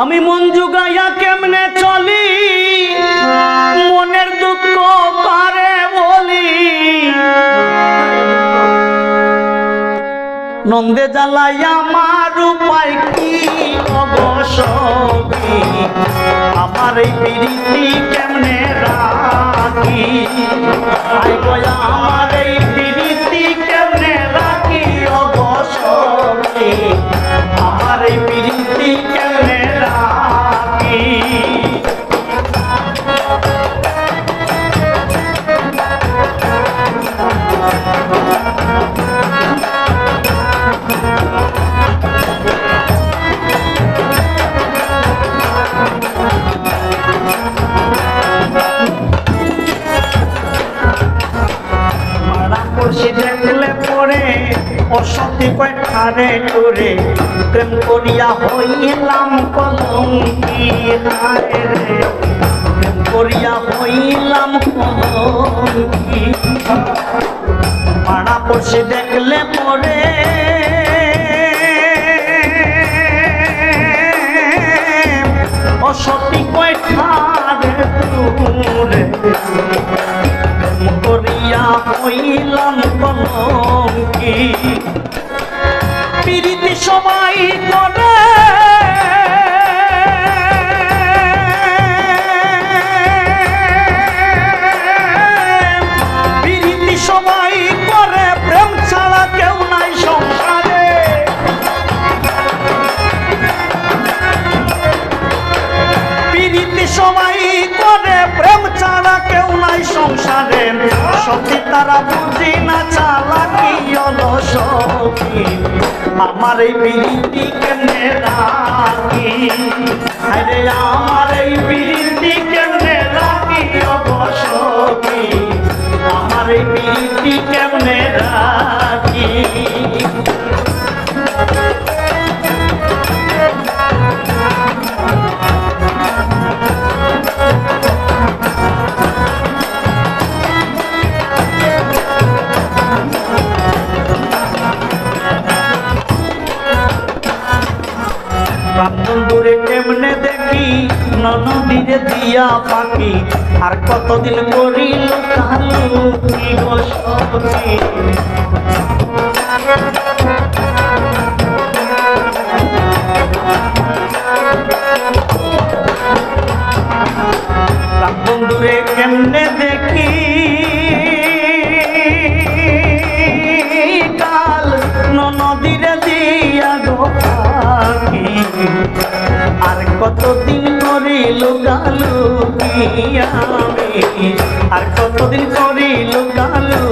আমি মন জুগাইয়া কেমনে চলি? মনের দুঃখ পারে বলি। নন্দে জ্বালাই আমার উপায় কি অবসবি আমার এই পিড়িতি কেমনে রাখি? আমার অসতি পাঠারে করে প্রেম করিয়া হইলাম কলঙ্কি প্রেম করিয়া হইলাম কলঙ্কি পড়ছি দেখলে করিয়া হইলাম কলঙ্কি। পিরিতি সবাই করে। পিরিতি সবাই করে, প্রেম ছাড়া কেউ নাই সংসারে। পিরিতি সবাই করে কেউ নাই সংসারে। সত্যি তারা বুঝি না, চালাকি অলসকি। আমার এই পিরিতি কেমনে আমার এই দূরে কেমনে দেখি? নদীরে দিয়া পাখি। আর কতদিন করিল কালু কি আর কতদিন করে লোকালু আর কতদিন করে গালু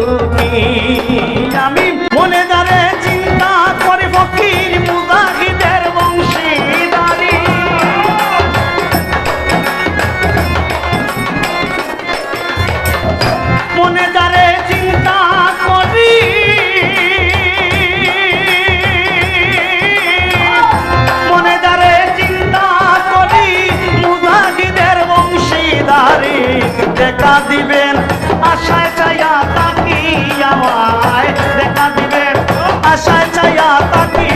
দেখা দিবেন আশায় চাইয়া তাকি আমায়। দেখা দিবেন আশায় চাইয়া তাকি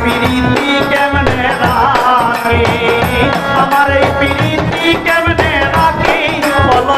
প্রীতি কেমনে রাখে? আমার এই প্রীতি কেমনে রাখে? বলো